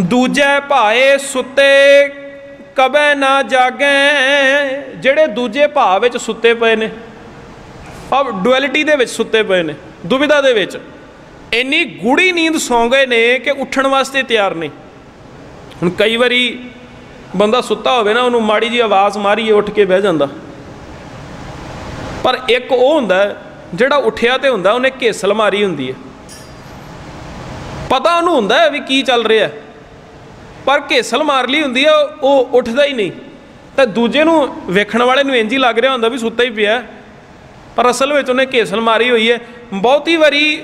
ਦੂਜੇ ਭਾਏ ਸੁੱਤੇ ਕਬੈ ਨਾ ਜਾਗੈ, ਜਿਹੜੇ ਦੂਜੇ ਭਾਅ ਵਿੱਚ ਸੁੱਤੇ ਪਏ ਨੇ ਆ ਡੁਐਲਿਟੀ ਦੇ ਵਿੱਚ ਸੁੱਤੇ ਪਏ ਨੇ ਦੁਬਿਧਾ ਦੇ ਵਿੱਚ। ਇੰਨੀ ਗੂੜੀ ਨੀਂਦ ਸੌਂ ਗਏ ਨੇ ਕਿ ਉੱਠਣ ਵਾਸਤੇ ਤਿਆਰ ਨਹੀਂ ਹੁਣ ਕਈ ਵਾਰੀ ਬੰਦਾ ਸੁੱਤਾ ਹੋਵੇ ਨਾ, ਉਹਨੂੰ ਮਾੜੀ ਜੀ ਆਵਾਜ਼ ਮਾਰੀਏ, ਉੱਠ ਕੇ ਬਹਿ ਜਾਂਦਾ। ਪਰ ਇੱਕ ਉਹ ਹੁੰਦਾ, ਜਿਹੜਾ ਉੱਠਿਆ ਤੇ ਹੁੰਦਾ, ਉਹਨੇ ਘੇਸਲ ਮਾਰੀ ਹੁੰਦੀ ਹੈ। ਪਤਾ ਉਹਨੂੰ ਹੁੰਦਾ ਵੀ ਕੀ ਚੱਲ ਰਿਹਾ ਪਰ ਘੇਸਲ ਮਾਰ ਲਈ ਹੁੰਦੀ ਹੈ ਉਹ ਉੱਠਦਾ ਹੀ ਨਹੀਂ। ਤਾਂ ਦੂਜੇ ਨੂੰ ਵੇਖਣ ਵਾਲੇ ਨੂੰ ਇੰਜ ਹੀ ਲੱਗ ਰਿਹਾ ਹੁੰਦਾ ਵੀ ਸੁੱਤਾ ਹੀ ਪਿਆ। ਪਰ ਅਸਲ ਵਿੱਚ ਉਹਨੇ ਘੇਸਲ ਮਾਰੀ ਹੋਈ ਹੈ। ਬਹੁਤੀ ਵਾਰੀ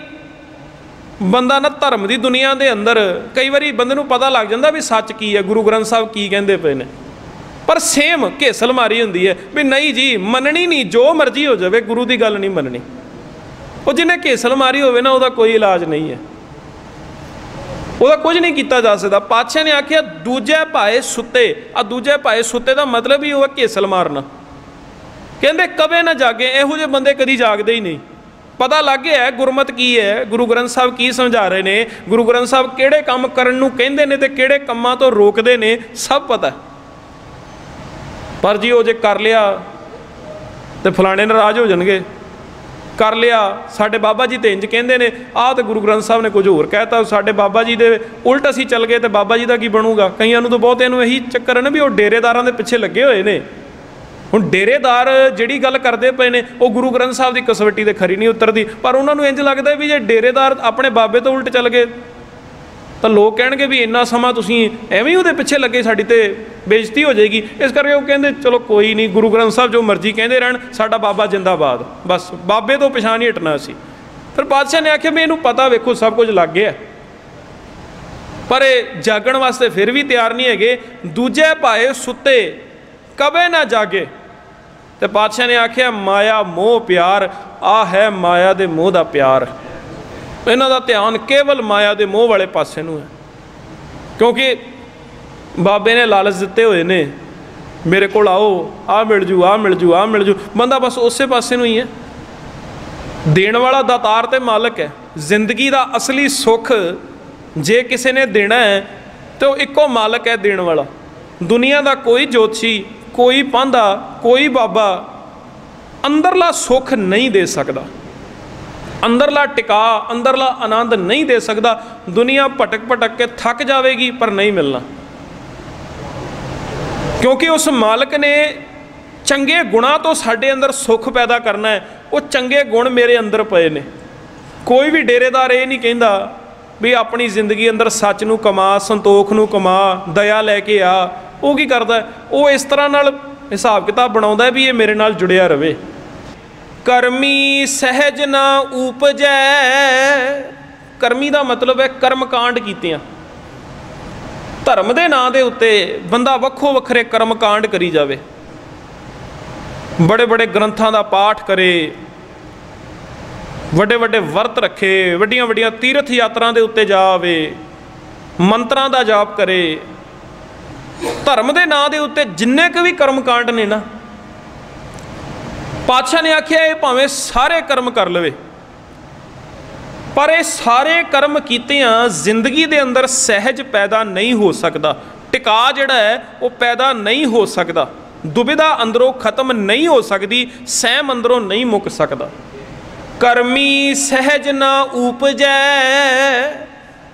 ਬੰਦਾ ਨਾ ਧਰਮ ਦੀ ਦੁਨੀਆ ਦੇ ਅੰਦਰ, ਕਈ ਵਾਰੀ ਬੰਦੇ ਨੂੰ ਪਤਾ ਲੱਗ ਜਾਂਦਾ ਵੀ ਸੱਚ ਕੀ ਹੈ, ਗੁਰੂ ਗ੍ਰੰਥ ਸਾਹਿਬ ਕੀ ਕਹਿੰਦੇ ਪਏ ਨੇ। ਪਰ ਸੇਮ ਘੇਸਲ ਮਾਰੀ ਹੁੰਦੀ ਹੈ ਵੀ ਨਹੀਂ ਜੀ, ਮੰਨਣੀ ਨਹੀਂ, ਜੋ ਮਰਜ਼ੀ ਹੋ ਜਾਵੇ, ਗੁਰੂ ਦੀ ਗੱਲ ਨਹੀਂ ਮੰਨਣੀ। ਉਹ ਜਿਹਨੇ ਘੇਸਲ ਮਾਰੀ ਹੋਵੇ ਨਾ, ਉਹਦਾ ਕੋਈ ਇਲਾਜ ਨਹੀਂ ਹੈ। ਉਹਦਾ ਕੁਝ ਨਹੀਂ ਕੀਤਾ ਜਾ ਸਕਦਾ। ਪਾਤਸ਼ਾਹ ਨੇ ਆਖਿਆ, ਦੂਜੇ ਭਾਏ ਸੁੱਤੇ। ਆ ਦੂਜੇ ਭਾਏ ਸੁੱਤੇ ਦਾ ਮਤਲਬ ਹੀ ਉਹ ਹੈ ਘੇਸਲ ਮਾਰਨਾ। ਕਹਿੰਦੇ ਕਦੇ ਨਾ ਜਾਗੇ, ਇਹੋ ਜਿਹੇ ਬੰਦੇ ਕਦੀ ਜਾਗਦੇ ਹੀ ਨਹੀਂ। ਪਤਾ ਲੱਗ ਗਿਆ ਗੁਰਮਤ ਕੀ ਹੈ, ਗੁਰੂ ਗ੍ਰੰਥ ਸਾਹਿਬ ਕੀ ਸਮਝਾ ਰਹੇ ਨੇ। ਗੁਰੂ ਗ੍ਰੰਥ ਸਾਹਿਬ ਕਿਹੜੇ ਕੰਮ ਕਰਨ ਨੂੰ ਕਹਿੰਦੇ ਨੇ ਤੇ ਕਿਹੜੇ ਕੰਮਾਂ ਤੋਂ ਰੋਕਦੇ ਨੇ, ਸਭ ਪਤਾ ਪਰ ਜੀ ਉਹ ਜੇ ਕਰ ਲਿਆ ਤੇ ਫਲਾਣੇ ਨਾਰਾਜ਼ ਹੋ ਜਾਣਗੇ। ਕਰ ਲਿਆ। ਸਾਡੇ ਬਾਬਾ ਜੀ ਤੇ ਇੰਜ ਕਹਿੰਦੇ ਨੇ, ਆਹ ਤੇ ਗੁਰੂ ਗ੍ਰੰਥ ਸਾਹਿਬ ਨੇ ਕੁਝ ਹੋਰ ਕਹਿਤਾ ਸਾਡੇ ਬਾਬਾ ਜੀ ਦੇ ਉਲਟ ਅਸੀਂ ਚੱਲ ਗਏ ਤੇ ਬਾਬਾ ਜੀ ਦਾ ਕੀ ਬਣੂਗਾ? ਕਈਆਂ ਨੂੰ ਤਾਂ ਬਹੁਤ ਇਹਨੂੰ ਇਹੀ ਚੱਕਰ ਹੈ ਨਾ ਵੀ ਉਹ ਡੇਰੇਦਾਰਾਂ ਦੇ ਪਿੱਛੇ ਲੱਗੇ ਹੋਏ ਨੇ। ਹੁਣ ਡੇਰੇਦਾਰ ਜਿਹੜੀ ਗੱਲ ਕਰਦੇ ਪਏ ਨੇ, ਉਹ ਗੁਰੂ ਗ੍ਰੰਥ ਸਾਹਿਬ ਦੀ ਕਸਵੱਟੀ ਤੇ ਖਰੀ ਨਹੀਂ ਉਤਰਦੀ। ਪਰ ਉਹਨਾਂ ਨੂੰ ਇੰਜ ਲੱਗਦਾ ਵੀ ਜੇ ਡੇਰੇਦਾਰ ਆਪਣੇ ਬਾਬੇ ਤੋਂ ਉਲਟ ਚੱਲ ਗਏ, ਤਾਂ ਲੋਕ ਕਹਿਣਗੇ ਵੀ ਇੰਨਾ ਸਮਾਂ ਤੁਸੀਂ ਐਵੇਂ ਹੀ ਉਹਦੇ ਪਿੱਛੇ ਲੱਗੇ ਸਾਡੀ ਤੇ ਬੇਇੱਜ਼ਤੀ ਹੋ ਜਾਏਗੀ। ਇਸ ਕਰਕੇ ਉਹ ਕਹਿੰਦੇ, ਚਲੋ ਕੋਈ ਨਹੀਂ, ਗੁਰੂ ਗ੍ਰੰਥ ਸਾਹਿਬ ਜੋ ਮਰਜ਼ੀ ਕਹਿੰਦੇ ਰਹਿਣ, ਸਾਡਾ ਬਾਬਾ ਜਿੰਦਾਬਾਦ। ਬਸ, ਬਾਬੇ ਤੋਂ ਪਛਾਣ ਨਹੀਂ ਹਟਣਾ ਸੀ। ਫਿਰ ਬਾਦਸ਼ਾਹ ਨੇ ਆਖਿਆ, ਵੀ ਇਹਨੂੰ ਪਤਾ ਵੇਖੋ, ਸਭ ਕੁਝ ਲੱਗ ਗਿਆ ਪਰ ਇਹ ਜਾਗਣ ਵਾਸਤੇ ਫਿਰ ਵੀ ਤਿਆਰ ਨਹੀਂ ਹੈਗੇ। ਦੂਜੇ ਭਾਏ ਸੁੱਤੇ, ਕਬੇ ਨਾ ਜਾਗੇ। ਤੇ ਪਾਤਸ਼ਾਹ ਨੇ ਆਖਿਆ, ਮਾਇਆ, ਮੋਹ, ਪਿਆਰ ਆ ਹੈ ਮਾਇਆ ਦੇ ਮੋਹ ਦਾ ਪਿਆਰ। ਇਹਨਾਂ ਦਾ ਧਿਆਨ ਕੇਵਲ ਮਾਇਆ ਦੇ ਮੋਹ ਵਾਲੇ ਪਾਸੇ ਨੂੰ ਹੈ। ਕਿਉਂਕਿ ਬਾਬੇ ਨੇ ਲਾਲਚ ਦਿੱਤੇ ਹੋਏ ਨੇ। ਮੇਰੇ ਕੋਲ ਆਓ ਆ ਮਿਲ ਜੂ ਆ ਮਿਲ ਜੂ ਆ ਮਿਲ ਜੂ। ਬੰਦਾ ਬਸ ਉਸੇ ਪਾਸੇ ਨੂੰ ਹੀ ਹੈ। ਦੇਣ ਵਾਲਾ ਦਾਤਾਰ ਤੇ ਮਾਲਕ ਹੈ। ਜ਼ਿੰਦਗੀ ਦਾ ਅਸਲੀ ਸੁੱਖ ਜੇ ਕਿਸੇ ਨੇ ਦੇਣਾ ਹੈ, ਤੇ ਉਹ ਇੱਕੋ ਮਾਲਕ ਹੈ ਦੇਣ ਵਾਲਾ। ਦੁਨੀਆ ਦਾ ਕੋਈ ਜੋਤਸ਼ੀ, ਕੋਈ ਪਾਂਦਾ ਕੋਈ ਬਾਬਾ ਅੰਦਰਲਾ ਸੁੱਖ ਨਹੀਂ ਦੇ ਸਕਦਾ। ਅੰਦਰਲਾ ਟਿਕਾ, ਅੰਦਰਲਾ ਆਨੰਦ ਨਹੀਂ ਦੇ ਸਕਦਾ। ਦੁਨੀਆ ਭਟਕ ਭਟਕ ਕੇ ਥੱਕ ਜਾਵੇਗੀ, ਪਰ ਨਹੀਂ ਮਿਲਣਾ। ਕਿਉਂਕਿ ਉਸ ਮਾਲਕ ਨੇ ਚੰਗੇ ਗੁਣਾ ਤੋਂ ਸਾਡੇ ਅੰਦਰ ਸੁੱਖ ਪੈਦਾ ਕਰਨਾ ਹੈ। ਉਹ ਚੰਗੇ ਗੁਣ ਮੇਰੇ ਅੰਦਰ ਪਏ ਨੇ। ਕੋਈ ਵੀ ਡੇਰੇਦਾਰ ਇਹ ਨਹੀਂ ਕਹਿੰਦਾ ਵੀ ਆਪਣੀ ਜ਼ਿੰਦਗੀ ਅੰਦਰ ਸੱਚ ਨੂੰ ਕਮਾ, ਸੰਤੋਖ ਨੂੰ ਕਮਾ, ਦਇਆ ਲੈ ਕੇ ਆ। ਉਹ ਕੀ ਕਰਦਾ? ਉਹ ਇਸ ਤਰ੍ਹਾਂ ਨਾਲ ਹਿਸਾਬ ਕਿਤਾਬ ਬਣਾਉਂਦਾ ਵੀ ਇਹ ਮੇਰੇ ਨਾਲ ਜੁੜਿਆ ਰਵੇ। ਕਰਮੀ ਸਹਿਜ ਨਾ ਉਪਜੈ। ਕਰਮੀ ਦਾ ਮਤਲਬ ਹੈ ਕਰਮ ਕਾਂਡ ਕੀਤਿਆਂ। ਧਰਮ ਦੇ ਨਾਂ ਦੇ ਉੱਤੇ ਬੰਦਾ ਵੱਖੋ ਵੱਖਰੇ ਕਰਮ ਕਾਂਡ ਕਰੀ ਜਾਵੇ। ਬੜੇ ਬੜੇ ਗ੍ਰੰਥਾਂ ਦਾ ਪਾਠ ਕਰੇ। ਵੱਡੇ ਵੱਡੇ ਵਰਤ ਰੱਖੇ। ਵੱਡੀਆਂ ਵੱਡੀਆਂ ਤੀਰਥ ਯਾਤਰਾ ਦੇ ਉੱਤੇ ਜਾਵੇ। ਮੰਤਰਾਂ ਦਾ ਜਾਪ ਕਰੇ। ਧਰਮ ਦੇ ਨਾਂ ਦੇ ਉੱਤੇ ਜਿੰਨੇ ਕੁ ਵੀ ਕਰਮ ਕਾਂਡ ਨੇ ਨਾ, ਪਾਤਸ਼ਾਹ ਨੇ ਆਖਿਆ ਇਹ ਭਾਵੇਂ ਸਾਰੇ ਕਰਮ ਕਰ ਲਵੇ। ਪਰ ਇਹ ਸਾਰੇ ਕਰਮ ਕੀਤਿਆਂ ਜ਼ਿੰਦਗੀ ਦੇ ਅੰਦਰ ਸਹਿਜ ਪੈਦਾ ਨਹੀਂ ਹੋ ਸਕਦਾ। ਟਿਕਾ ਜਿਹੜਾ ਹੈ, ਉਹ ਪੈਦਾ ਨਹੀਂ ਹੋ ਸਕਦਾ। ਦੁਬਿਧਾ ਅੰਦਰੋਂ ਖਤਮ ਨਹੀਂ ਹੋ ਸਕਦੀ, ਸਹਿਮ ਅੰਦਰੋਂ ਨਹੀਂ ਮੁੱਕ ਸਕਦਾ। ਕਰਮੀ ਸਹਿਜ ਨਾ ਉਪਜੈ,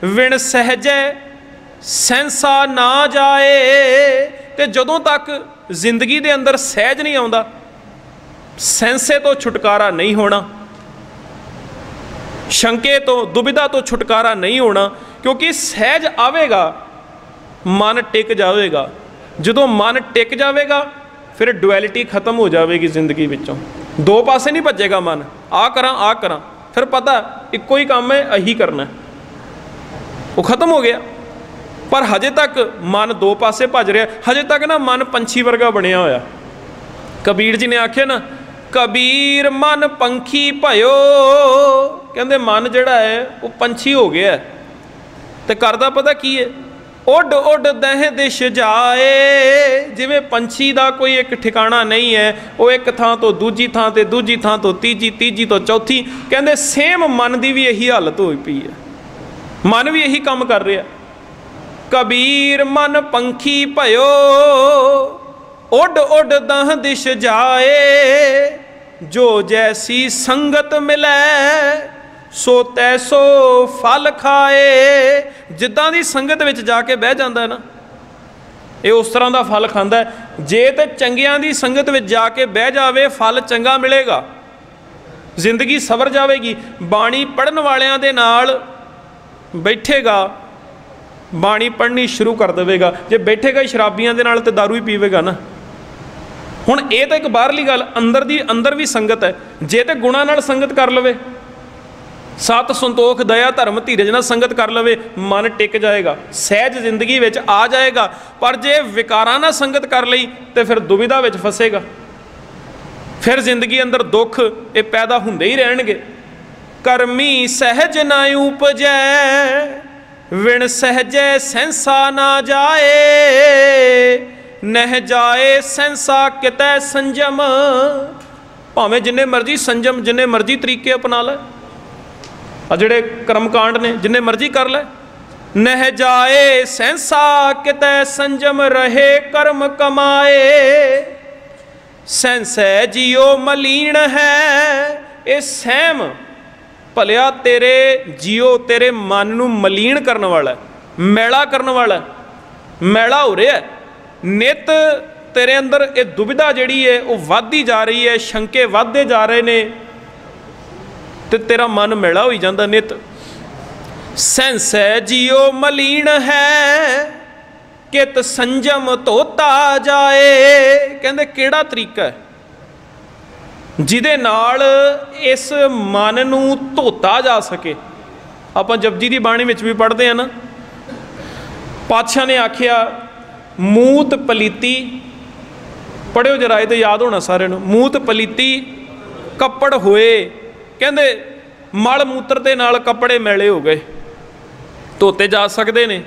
ਵਿਣ ਸਹਿਜੈ ਸੈਂਸਾ ਨਾ ਜਾਏ। ਤੇ ਜਦੋਂ ਤੱਕ ਜ਼ਿੰਦਗੀ ਦੇ ਅੰਦਰ ਸਹਿਜ ਨਹੀਂ ਆਉਂਦਾ ਸੈਂਸੇ ਤੋਂ ਛੁਟਕਾਰਾ ਨਹੀਂ ਹੋਣਾ। ਸ਼ੰਕੇ ਤੋਂ, ਦੁਬਿਧਾ ਤੋਂ ਛੁਟਕਾਰਾ ਨਹੀਂ ਹੋਣਾ, ਕਿਉਂਕਿ ਸਹਿਜ ਆਵੇਗਾ, ਮਨ ਟਿਕ ਜਾਵੇਗਾ। ਜਦੋਂ ਮਨ ਟਿਕ ਜਾਵੇਗਾ, ਫਿਰ ਡੁਐਲਿਟੀ ਖਤਮ ਹੋ ਜਾਵੇਗੀ ਜ਼ਿੰਦਗੀ ਵਿੱਚੋਂ। ਦੋ ਪਾਸੇ ਨਹੀਂ ਭੱਜੇਗਾ ਮਨ। ਆ ਕਰਾਂ ਆ ਕਰਾਂ। ਫਿਰ ਪਤਾ, ਇੱਕੋ ਹੀ ਕੰਮ ਹੈ ਇਹੀ ਕਰਨਾ ਉਹ ਖਤਮ ਹੋ ਗਿਆ। ਪਰ ਹਜੇ ਤੱਕ ਮਨ ਦੋ ਪਾਸੇ ਭੱਜ ਰਿਹਾ। ਹਜੇ ਤੱਕ ਨਾ ਮਨ ਪੰਛੀ ਵਰਗਾ ਬਣਿਆ ਹੋਇਆ। ਕਬੀਰ ਜੀ ਨੇ ਆਖਿਆ ਨਾ ਕਬੀਰ ਮਨ ਪੰਖੀ ਭਇਓ। ਕਹਿੰਦੇ ਮਨ ਜਿਹੜਾ ਹੈ, ਉਹ ਪੰਛੀ ਹੋ ਗਿਆ ਤੇ ਕਰਦਾ ਪਤਾ ਕੀ ਹੈ? ਉੱਡ ਉੱਡ ਦਹਿ ਦਿਸ਼ ਜਾਏ। ਜਿਵੇਂ ਪੰਛੀ ਦਾ ਕੋਈ ਇੱਕ ਠਿਕਾਣਾ ਨਹੀਂ ਹੈ, ਉਹ ਇੱਕ ਥਾਂ ਤੋਂ ਦੂਜੀ ਥਾਂ ਤੇ ਦੂਜੀ ਥਾਂ ਤੋਂ ਤੀਜੀ ਤੀਜੀ ਤੋਂ ਚੌਥੀ। ਕਹਿੰਦੇ ਸੇਮ ਮਨ ਦੀ ਵੀ ਇਹੀ ਹਾਲਤ ਹੋਈ ਪਈ ਹੈ। ਮਨ ਵੀ ਇਹੀ ਕੰਮ ਕਰ ਰਿਹਾ। ਕਬੀਰ ਮਨ ਪੰਖੀ ਭਇਓ। ਉੱਡ ਉੱਡ ਦਹ ਦਿਸ਼ ਜਾਏ। ਜੋ ਜੈਸੀ ਸੰਗਤ ਮਿਲੈ, ਸੋ ਤੈਸੋ ਫਲ ਖਾਏ। ਜਿੱਦਾਂ ਦੀ ਸੰਗਤ ਵਿੱਚ ਜਾ ਕੇ ਬਹਿ ਜਾਂਦਾ ਨਾ, ਇਹ ਉਸ ਤਰ੍ਹਾਂ ਦਾ ਫਲ ਖਾਂਦਾ ਜੇ ਤੇ ਚੰਗਿਆਂ ਦੀ ਸੰਗਤ ਵਿੱਚ ਜਾ ਕੇ ਬਹਿ ਜਾਵੇ, ਫਲ ਚੰਗਾ ਮਿਲੇਗਾ। ਜ਼ਿੰਦਗੀ ਸਵਰ ਜਾਵੇਗੀ। ਬਾਣੀ ਪੜਨ ਵਾਲਿਆਂ ਦੇ ਨਾਲ ਬੈਠੇਗਾ, ਬਾਣੀ ਪੜ੍ਹਨੀ ਸ਼ੁਰੂ ਕਰ ਦੇਵੇਗਾ। ਜੇ ਬੈਠੇਗਾ ਸ਼ਰਾਬੀਆਂ ਦੇ ਨਾਲ ਤੇ दारू ਹੀ ਪੀਵੇਗਾ ਨਾ। ਹੁਣ ਇਹ ਤਾਂ ਇੱਕ ਬਾਹਰਲੀ ਗੱਲ, ਅੰਦਰ ਦੀ, ਅੰਦਰ ਵੀ ਸੰਗਤ ਹੈ। ਜੇ ਤੇ ਗੁਣਾ ਨਾਲ ਸੰਗਤ ਕਰ ਲਵੇ, ਸਤ ਸੰਤੋਖ, ਦਇਆ, ਧਰਮ, ਧੀਰਜ ਨਾਲ ਸੰਗਤ ਕਰ ਲਵੇ, ਮਨ ਟਿਕ ਜਾਏਗਾ, ਸਹਿਜ ਜ਼ਿੰਦਗੀ ਵਿੱਚ ਆ ਜਾਏਗਾ, ਪਰ ਜੇ ਵਿਕਾਰਾਂ ਨਾਲ ਸੰਗਤ ਕਰ ਲਈ, ਤੇ ਫਿਰ ਦੁਵਿਧਾ ਵਿੱਚ ਫਸੇਗਾ। ਫਿਰ ਜ਼ਿੰਦਗੀ ਅੰਦਰ ਦੁੱਖ, ਇਹ ਪੈਦਾ ਹੁੰਦੇ ਹੀ ਰਹਿਣਗੇ। ਕਰਮੀ ਸਹਿਜ ਨਾ ਉਪਜੈ, ਵਿਣ ਸਹਜੈ ਸੈਂਸਾ ਨਾ ਜਾਏ। ਨਹਿ ਜਾਏ ਸੈਂਸਾ ਕਿਤੈ ਸੰਜਮ। ਭਾਵੇਂ ਜਿੰਨੇ ਮਰਜ਼ੀ ਸੰਜਮ, ਜਿੰਨੇ ਮਰਜ਼ੀ ਤਰੀਕੇ ਅਪਣਾ ਲੈ। ਆ ਜਿਹੜੇ ਕਰਮਕਾਂਡ ਨੇ, ਜਿੰਨੇ ਮਰਜ਼ੀ ਕਰ ਲੈ। ਨਹਿ ਜਾਏ ਸੈਂਸਾ ਕਿਤੈ ਸੰਜਮ, ਰਹੇ ਕਰਮ ਕਮਾਏ। ਸੈਂਸੈ ਜਿਉ ਮਲੀਨ ਹੈ, ਇਹ ਸਹਿਮ। ਭਲਿਆ ਤੇਰੇ ਜਿਉ ਤੇਰੇ ਮਨ ਨੂੰ ਮਲੀਨ ਕਰਨ ਵਾਲਾ ਮੈਲਾ ਕਰਨ ਵਾਲਾ ਮੈਲਾ ਹੋ ਰਿਹਾ ਹੈ। ਨਿਤ ਤੇਰੇ ਅੰਦਰ ਇਹ ਦੁਬਿਧਾ ਜਿਹੜੀ ਹੈ, ਉਹ ਵੱਧਦੀ ਜਾ ਰਹੀ ਹੈ, ਸ਼ੰਕੇ ਵੱਧਦੇ ਜਾ ਰਹੇ ਨੇ ਤੇ ਤੇਰਾ ਮਨ ਮੈਲਾ ਹੋਈ ਜਾਂਦਾ ਨਿਤ। ਹੈ ਜਿਉ ਮਲੀਨ ਹੈ, ਕਿਤ ਸੰਜਮ ਧੋਤਾ ਜਾਏ। ਕਹਿੰਦੇ ਕਿਹੜਾ ਤਰੀਕਾ ਹੈ? ਜਿਹਦੇ ਨਾਲ ਇਸ ਮਨ ਨੂੰ ਧੋਤਾ ਜਾ ਸਕੇ। ਆਪਾਂ ਜਪਜੀ ਦੀ ਬਾਣੀ ਵਿੱਚ ਵੀ ਪੜ੍ਹਦੇ ਆ ਨਾ। ਪਾਤਸ਼ਾਹ ਨੇ ਆਖਿਆ ਮੂਤ ਪਲੀਤੀ, ਪੜਿਓ ਜਰਾ ਇਹ ਤੇ ਯਾਦ ਹੋਣਾ ਸਾਰਿਆਂ ਨੂੰ, ਮੂਤ ਪਲੀਤੀ, ਕੱਪੜ ਹੋਏ। ਕਹਿੰਦੇ, ਮਲ ਮੂਤਰ ਦੇ ਨਾਲ ਕੱਪੜੇ ਮੈਲੇ ਹੋ ਗਏ। ਧੋਤੇ ਜਾ ਸਕਦੇ ਨੇ,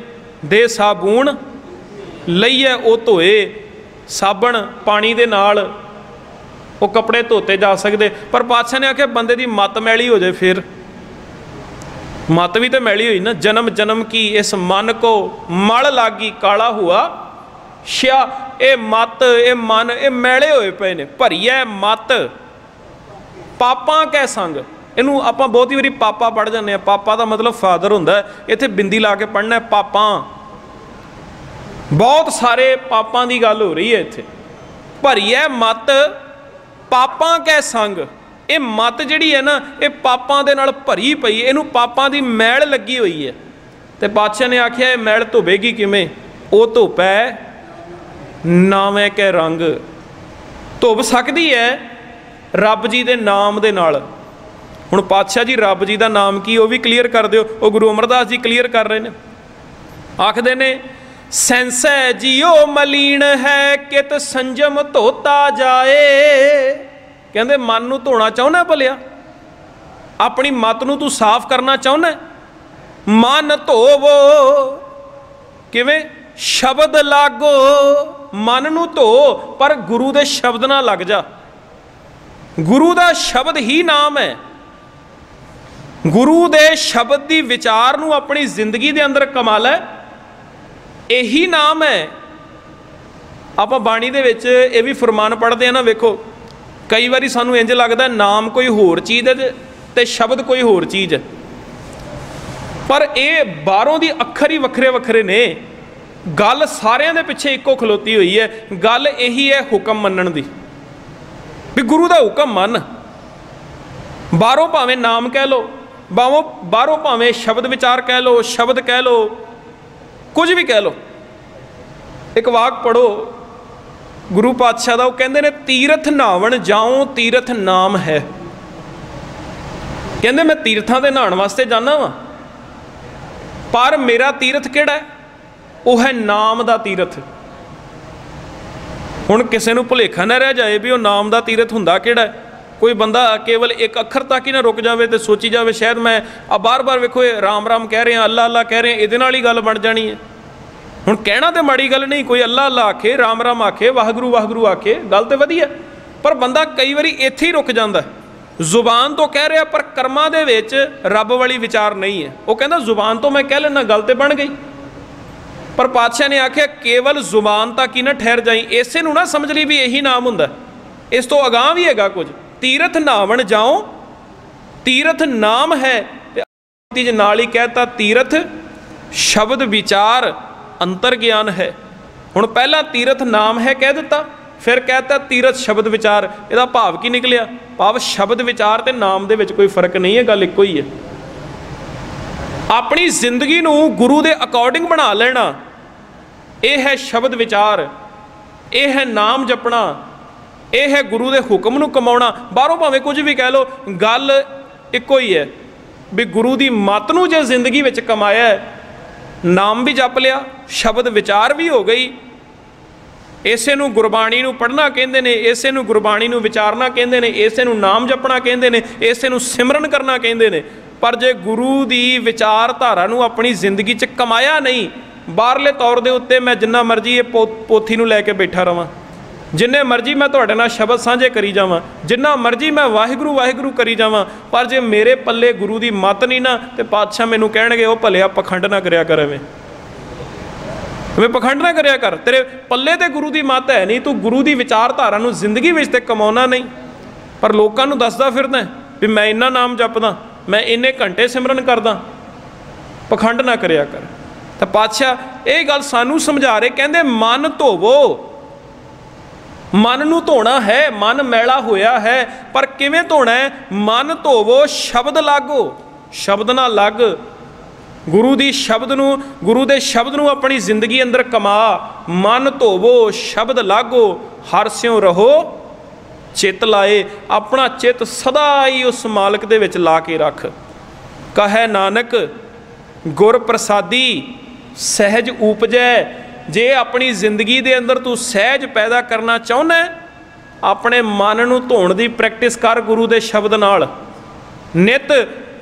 ਦੇ ਸਾਬੂਨ, ਲਈਏ ਉਹ ਧੋਏ। ਸਾਬਣ ਪਾਣੀ ਦੇ ਨਾਲ ਉਹ ਕੱਪੜੇ ਧੋਤੇ ਜਾ ਸਕਦੇ। ਪਰ ਪਾਤਸ਼ਾਹ ਨੇ ਆਖਿਆ, ਬੰਦੇ ਦੀ ਮਤ ਮੈਲੀ ਹੋ ਜਾਏ ਫਿਰ। ਮਤ ਵੀ ਤੇ ਮੈਲੀ ਹੋਈ ਨਾ ਜਨਮ ਜਨਮ ਕੀ, ਇਸ ਮਨ ਕੋ ਮਲ ਲਾਗੀ ਕਾਲਾ ਹੁਆ। ਸ਼ਿਆ, ਇਹ ਮਤ, ਇਹ ਮਨ, ਇਹ ਮੈਲੇ ਹੋਏ ਪਏ ਨੇ, ਭਰੀਐ ਮਤ। ਪਾਪਾਂ ਕੈ ਸੰਗ? ਇਹਨੂੰ ਆਪਾਂ ਬਹੁਤ ਹੀ ਵਾਰੀ ਪਾਪਾ ਪੜ ਜਾਂਦੇ ਆ ਪਾਪਾ ਦਾ ਮਤਲਬ ਫਾਦਰ ਹੁੰਦਾ ਇੱਥੇ ਬਿੰਦੀ ਲਾ ਕੇ ਪੜਨਾ ਪਾਪਾਂ। ਬਹੁਤ ਸਾਰੇ ਪਾਪਾਂ ਦੀ ਗੱਲ ਹੋ ਰਹੀ ਹੈ ਇੱਥੇ। ਭਰੀਐ ਮਤ, ਪਾਪਾਂ ਕੈ ਸੰਗ? ਇਹ ਮਤ ਜਿਹੜੀ ਹੈ ਨਾ, ਇਹ ਪਾਪਾਂ ਦੇ ਨਾਲ ਭਰੀ ਪਈ ਇਹਨੂੰ ਪਾਪਾਂ ਦੀ ਮੈਲ ਲੱਗੀ ਹੋਈ ਹੈ। ਤੇ ਬਾਦਸ਼ਾਹ ਨੇ ਆਖਿਆ, ਇਹ ਮੈਲ ਧੋਵੇਗੀ ਕਿਵੇਂ? ਉਹ ਧੋਪੈ। ਨਾਵੇਂ ਕੈ ਰੰਗ। ਧੁੱਬ ਸਕਦੀ ਹੈ ਰੱਬ ਜੀ ਦੇ ਨਾਮ ਦੇ ਨਾਲ। ਹੁਣ ਪਾਤਸ਼ਾਹ ਜੀ, ਰੱਬ ਜੀ ਦਾ ਨਾਮ ਕੀ, ਉਹ ਵੀ ਕਲੀਅਰ ਕਰ ਦਿਓ। ਉਹ ਗੁਰੂ ਅਮਰਦਾਸ ਜੀ ਕਲੀਅਰ ਕਰ ਰਹੇ ਨੇ। ਆਖਦੇ ਨੇ, ਸੈਂਸੈ ਜਿਉ ਮਲੀਨ ਹੈ ਕਿਤ ਸੰਜਮ ਧੋਤਾ ਜਾਏ। ਕਹਿੰਦੇ, ਮਨ ਨੂੰ ਧੋਣਾ ਚਾਹੁੰਦਾ ਭਲਿਆ? ਆਪਣੀ ਮਤ ਨੂੰ ਤੂੰ ਸਾਫ਼ ਕਰਨਾ ਚਾਹੁੰਦਾ ਮਨ ਧੋਵੋ। ਕਿਵੇਂ? ਸ਼ਬਦ ਲਾਗੋ। ਮਨ ਨੂੰ ਧੋ, ਪਰ ਗੁਰੂ ਦੇ ਸ਼ਬਦ ਨਾਲ ਲੱਗ ਜਾ। ਗੁਰੂ ਦਾ ਸ਼ਬਦ ਹੀ ਨਾਮ ਹੈ। ਗੁਰੂ ਦੇ ਸ਼ਬਦ ਦੀ ਵਿਚਾਰ ਨੂੰ ਆਪਣੀ ਜ਼ਿੰਦਗੀ ਦੇ ਅੰਦਰ ਕਮਾ ਲੈ। ਇਹੀ ਨਾਮ ਹੈ। ਆਪਾਂ ਬਾਣੀ ਦੇ ਵਿੱਚ ਇਹ ਵੀ ਫਰਮਾਨ ਪੜ੍ਹਦੇ ਆ ਨਾ, ਵੇਖੋ, ਕਈ ਵਾਰੀ ਸਾਨੂੰ ਇੰਜ ਲੱਗਦਾ, ਨਾਮ ਕੋਈ ਹੋਰ ਚੀਜ਼ ਹੈ ਤੇ- ਤੇ ਸ਼ਬਦ ਕੋਈ ਹੋਰ ਚੀਜ਼ ਹੈ। ਪਰ ਇਹ ਬਾਹਰੋਂ ਦੀ ਅੱਖਰ ਹੀ ਵੱਖਰੇ ਵੱਖਰੇ ਨੇ। ਗੱਲ ਸਾਰਿਆਂ ਦੇ ਪਿੱਛੇ ਇੱਕੋ ਖਲੋਤੀ ਹੋਈ ਹੈ। ਗੱਲ ਇਹੀ ਹੈ ਹੁਕਮ ਮੰਨਣ ਦੀ। ਵੀ ਗੁਰੂ ਦਾ ਹੁਕਮ ਮੰਨ। ਬਾਹਰੋਂ ਭਾਵੇਂ ਨਾਮ ਕਹਿ ਲੋ ਬਾਹਰੋਂ ਬਾਹਰੋਂ ਭਾਵੇਂ ਸ਼ਬਦ ਵਿਚਾਰ ਕਹਿ ਲੋ ਸ਼ਬਦ ਕਹਿ ਲੋ ਕੁਝ ਵੀ ਕਹਿ ਲੋ ਇੱਕ ਵਾਕ ਪੜੋ ਗੁਰੂ ਪਾਤਸ਼ਾਹ ਦਾ ਉਹ ਕਹਿੰਦੇ ਨੇ, ਤੀਰਥ ਨਾਵਣ ਜਾਉ, ਤੀਰਥ ਨਾਮ ਹੈ। ਕਹਿੰਦੇ ਮੈਂ ਤੀਰਥਾਂ ਦੇ ਨਹਾਉਣ ਵਾਸਤੇ ਜਾਣਾ ਵਾਂ। ਪਰ ਮੇਰਾ ਤੀਰਥ ਕਿਹੜਾ ਹੈ? ਉਹ ਹੈ ਨਾਮ ਦਾ ਤੀਰਥ। ਹੁਣ ਕਿਸੇ ਨੂੰ ਭੁਲੇਖਾ ਨਾ ਰਹਿ ਜਾਏ ਵੀ ਉਹ ਨਾਮ ਦਾ ਤੀਰਥ ਹੁੰਦਾ ਕਿਹੜਾ ਕੋਈ ਬੰਦਾ ਕੇਵਲ ਇੱਕ ਅੱਖਰ ਤੱਕ ਹੀ ਨਾ ਰੁਕ ਜਾਵੇ ਤੇ ਸੋਚੀ ਜਾਵੇ, ਸ਼ਾਇਦ ਮੈਂ ਆ ਬਾਰ-ਬਾਰ ਵੇਖੋ ਇਹ ਰਾਮ ਰਾਮ ਕਹਿ ਰਿਹਾ ਅੱਲਾ ਅੱਲਾ ਕਹਿ ਰਿਹਾ, ਇਹਦੇ ਨਾਲ ਹੀ ਗੱਲ ਬਣ ਜਾਣੀ ਹੈ। ਹੁਣ ਕਹਿਣਾ ਤੇ ਮਾੜੀ ਗੱਲ ਨਹੀਂ, ਕੋਈ ਅੱਲਾ ਅੱਲਾ ਆਖੇ ਰਾਮ ਰਾਮ ਆਖੇ ਵਾਹਿਗੁਰੂ ਵਾਹਿਗੁਰੂ ਆਖੇ, ਗੱਲ ਤੇ ਵਧੀਆ। ਪਰ ਬੰਦਾ ਕਈ ਵਾਰੀ ਇੱਥੇ ਹੀ ਰੁਕ ਜਾਂਦਾ ਜ਼ੁਬਾਨ ਤੋਂ ਕਹਿ ਰਿਹਾ, ਪਰ ਕਰਮਾਂ ਦੇ ਵਿੱਚ ਰੱਬ ਵਾਲੀ ਵਿਚਾਰ ਨਹੀਂ ਹੈ। ਉਹ ਕਹਿੰਦਾ, ਜ਼ੁਬਾਨ ਤੋਂ ਮੈਂ ਕਹਿ ਲੈਣਾ ਗੱਲ ਤੇ ਬਣ ਗਈ। ਪਰ ਪਾਤਸ਼ਾਹ ਨੇ ਆਖਿਆ, ਕੇਵਲ ਜ਼ੁਬਾਨ ਤੱਕ ਹੀ ਨਾ ਠਹਿਰ ਜਾਈ? ਇਸੇ ਨੂੰ ਨਾ ਸਮਝ ਲਈ ਵੀ ਇਹੀ ਨਾਮ ਹੁੰਦਾ। ਇਸ ਤੋਂ ਅਗਾਹ ਵੀ ਹੈਗਾ ਕੁਝ। ਤੀਰਥ ਨਾਵਣ ਜਾਓ ਤੀਰਥ ਨਾਮ ਹੈ ਤੇ ਤੀਜ ਨਾਲ ਹੀ ਕਹਿਤਾ ਤੀਰਥ ਸ਼ਬਦ ਵਿਚਾਰ ਅੰਤਰ ਗਿਆਨ ਹੈ। ਹੁਣ ਪਹਿਲਾਂ ਤੀਰਥ ਨਾਮ ਹੈ ਕਹਿ ਦਿੱਤਾ, ਫਿਰ ਕਹਿਤਾ ਤੀਰਥ ਸ਼ਬਦ ਵਿਚਾਰ। ਇਹਦਾ ਭਾਵ ਕੀ ਨਿਕਲਿਆ? ਭਾਵ ਸ਼ਬਦ ਵਿਚਾਰ ਤੇ ਨਾਮ ਦੇ ਵਿੱਚ ਕੋਈ ਫ਼ਰਕ ਨਹੀਂ ਹੈ, ਗੱਲ ਇੱਕੋ ਹੀ ਹੈ। ਆਪਣੀ ਜ਼ਿੰਦਗੀ ਨੂੰ ਗੁਰੂ ਦੇ ਅਕੋਰਡਿੰਗ ਬਣਾ ਲੈਣਾ। ਇਹ ਹੈ ਸ਼ਬਦ ਵਿਚਾਰ, ਇਹ ਹੈ ਨਾਮ ਜਪਣਾ, ਇਹ ਹੈ ਗੁਰੂ ਦੇ ਹੁਕਮ ਨੂੰ ਕਮਾਉਣਾ। ਬਾਹਰੋਂ ਭਾਵੇਂ ਕੁਝ ਵੀ ਕਹਿ ਲੋ ਗੱਲ ਇੱਕੋ ਹੀ ਹੈ ਵੀ ਗੁਰੂ ਦੀ ਮੱਤ ਨੂੰ ਜੇ ਜ਼ਿੰਦਗੀ ਵਿੱਚ ਕਮਾਇਆ, ਨਾਮ ਵੀ ਜਪ ਲਿਆ, ਸ਼ਬਦ ਵਿਚਾਰ ਵੀ ਹੋ ਗਈ। ਇਸੇ ਨੂੰ ਗੁਰਬਾਣੀ ਨੂੰ ਪੜ੍ਹਨਾ ਕਹਿੰਦੇ ਨੇ, ਇਸੇ ਨੂੰ ਗੁਰਬਾਣੀ ਨੂੰ ਵਿਚਾਰਨਾ ਕਹਿੰਦੇ ਨੇ, ਇਸੇ ਨੂੰ ਨਾਮ ਜਪਣਾ ਕਹਿੰਦੇ ਨੇ, ਇਸੇ ਨੂੰ ਸਿਮਰਨ ਕਰਨਾ ਕਹਿੰਦੇ ਨੇ। ਪਰ ਜੇ ਗੁਰੂ ਦੀ ਵਿਚਾਰਧਾਰਾ ਨੂੰ ਆਪਣੀ ਜ਼ਿੰਦਗੀ 'ਚ ਕਮਾਇਆ ਨਹੀਂ, ਬਾਹਰਲੇ ਤੌਰ ਦੇ ਉੱਤੇ ਮੈਂ ਜਿੰਨਾ ਮਰਜ਼ੀ ਇਹ ਪੋ- ਪੋਥੀ ਨੂੰ ਲੈ ਕੇ ਬੈਠਾ ਰਵਾਂ। ਜਿੰਨੇ ਮਰਜ਼ੀ ਮੈਂ ਤੁਹਾਡੇ ਨਾਲ ਸ਼ਬਦ ਸਾਂਝੇ ਕਰੀ ਜਾਵਾਂ, ਜਿੰਨਾ ਮਰਜ਼ੀ ਮੈਂ ਵਾਹਿਗੁਰੂ ਵਾਹਿਗੁਰੂ ਕਰੀ ਜਾਵਾਂ, ਪਰ ਜੇ ਮੇਰੇ ਪੱਲੇ ਗੁਰੂ ਦੀ ਮੱਤ ਨਹੀਂ ਨਾ, ਤੇ ਪਾਤਸ਼ਾਹ ਮੈਨੂੰ ਕਹਿਣਗੇ, ਉਹ ਭਲਿਆ, ਪਖੰਡ ਨਾ ਕਰਿਆ ਕਰ ਐਵੇਂ। ਵੇ ਪਖੰਡ ਨਾ ਕਰਿਆ ਕਰ। ਤੇਰੇ ਪੱਲੇ ਤੇ ਗੁਰੂ ਦੀ ਮੱਤ ਹੈ ਨਹੀਂ, ਤੂੰ ਗੁਰੂ ਦੀ ਵਿਚਾਰਧਾਰਾ ਨੂੰ ਜ਼ਿੰਦਗੀ ਵਿੱਚ ਤੇ ਕਮਾਉਣਾ ਨਹੀਂ। ਪਰ ਲੋਕਾਂ ਨੂੰ ਦੱਸਦਾ ਫਿਰਦਾ ਵੀ ਮੈਂ ਇੰਨਾ ਨਾਮ ਜਪਦਾ। ਮੈਂ ਇੰਨੇ ਘੰਟੇ ਸਿਮਰਨ ਕਰਦਾ, ਪਖੰਡ ਨਾ ਕਰਿਆ ਕਰ। ਤਾਂ ਪਾਤਸ਼ਾਹ ਇਹ ਗੱਲ ਸਾਨੂੰ ਸਮਝਾ ਰਹੇ, ਕਹਿੰਦੇ ਮਨ ਧੋਵੋ। ਮਨ ਨੂੰ ਧੋਣਾ ਹੈ, ਮਨ ਮੈਲਾ ਹੋਇਆ ਹੈ, ਪਰ ਕਿਵੇਂ ਧੋਣਾ ਹੈ? ਮਨ ਧੋਵੋ, ਸ਼ਬਦ ਲਾਗੋ। ਸ਼ਬਦ ਨਾਲ ਲੱਗ। ਗੁਰੂ ਦੀ ਸ਼ਬਦ ਨੂੰ, ਗੁਰੂ ਦੇ ਸ਼ਬਦ ਨੂੰ ਆਪਣੀ ਜ਼ਿੰਦਗੀ ਅੰਦਰ ਕਮਾ। ਮਨ ਧੋਵੋ, ਸ਼ਬਦ ਲਾਗੋ, ਹਰ ਸਿਉ ਰਹੋ। ਚਿੱਤ ਲਾਏ, ਆਪਣਾ ਚਿੱਤ ਸਦਾ ਹੀ ਉਸ ਮਾਲਕ ਦੇ ਵਿੱਚ ਲਾ ਕੇ ਰੱਖ। ਕਹੈ ਨਾਨਕ ਗੁਰ ਪ੍ਰਸਾਦੀ ਸਹਿਜ ਉਪਜੈ। ਜੇ ਆਪਣੀ ਜ਼ਿੰਦਗੀ ਦੇ ਅੰਦਰ ਤੂੰ ਸਹਿਜ ਪੈਦਾ ਕਰਨਾ ਚਾਹੁੰਦਾ ਆਪਣੇ ਮਨ ਨੂੰ ਧੋਣ ਦੀ ਪ੍ਰੈਕਟਿਸ ਕਰ ਗੁਰੂ ਦੇ ਸ਼ਬਦ ਨਾਲ। ਨਿਤ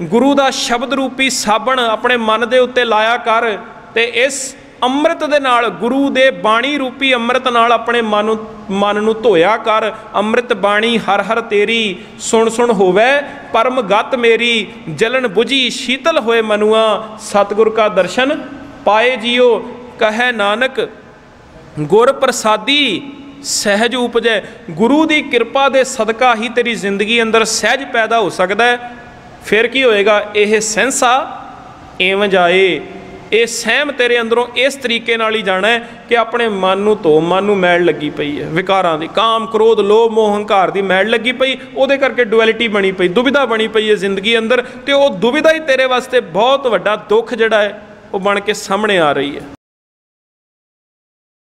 ਗੁਰੂ ਦਾ ਸ਼ਬਦ ਰੂਪੀ ਸਾਬਣ ਆਪਣੇ ਮਨ ਦੇ ਉੱਤੇ ਲਾਇਆ ਕਰ ਤੇ ਇਸ ਅੰਮ੍ਰਿਤ ਦੇ ਨਾਲ ਗੁਰੂ ਦੇ ਬਾਣੀ ਰੂਪੀ ਅੰਮ੍ਰਿਤ ਨਾਲ ਆਪਣੇ ਮਨ ਨੂੰ ਮਨ ਨੂੰ ਧੋਇਆ ਕਰ, ਅੰਮ੍ਰਿਤ ਬਾਣੀ ਹਰ ਹਰ ਤੇਰੀ, ਸੁਣ ਸੁਣ ਹੋਵੇ, ਪਰਮ ਗਤ ਮੇਰੀ, ਜਲਨ 부ਜੀ ਸ਼ੀਤਲ ਹੋਏ ਮਨੁਆ, ਸਤਿਗੁਰ ਕਾ ਦਰਸ਼ਨ ਪਾਏ ਜਿਉ ਕਹੈ ਨਾਨਕ, ਗੁਰ ਪ੍ਰਸਾਦੀ ਸਹਿਜ ਉਪਜੈ, ਗੁਰੂ ਦੀ ਕਿਰਪਾ ਦੇ ਸਦਕਾ ਹੀ ਤੇਰੀ ਜ਼ਿੰਦਗੀ ਅੰਦਰ ਸਹਿਜ ਪੈਦਾ ਹੋ ਸਕਦਾ ਹੈ। ਫਿਰ ਕੀ ਹੋਏਗਾ? ਇਹ ਸੈਂਸਾ ਐਵੇਂ ਜਾਏ। ਇਹ ਸਹਿਮ ਤੇਰੇ ਅੰਦਰੋਂ ਇਸ ਤਰੀਕੇ ਨਾਲ ਹੀ ਜਾਣਾ ਹੈ ਕਿ ਆਪਣੇ ਮਨ ਨੂੰ ਧੋ, ਮਨ ਨੂੰ ਮੈਲ ਲੱਗੀ ਪਈ ਹੈ, ਵਿਕਾਰਾਂ ਦੀ, ਕਾਮ, ਕ੍ਰੋਧ, ਲੋਭ, ਮੋਹ, ਹੰਕਾਰ ਦੀ ਮੈਲ ਲੱਗੀ ਪਈ, ਉਹਦੇ ਕਰਕੇ ਡੁਐਲਿਟੀ ਬਣੀ ਪਈ ਦੁਬਿਧਾ ਬਣੀ ਪਈ ਹੈ ਜ਼ਿੰਦਗੀ ਅੰਦਰ ਤੇ ਉਹ ਦੁਬਿਧਾ ਹੀ ਤੇਰੇ ਵਾਸਤੇ ਬਹੁਤ ਵੱਡਾ ਦੁੱਖ ਜਿਹੜਾ ਹੈ, ਉਹ ਬਣ ਕੇ ਸਾਹਮਣੇ ਆ ਰਹੀ ਹੈ।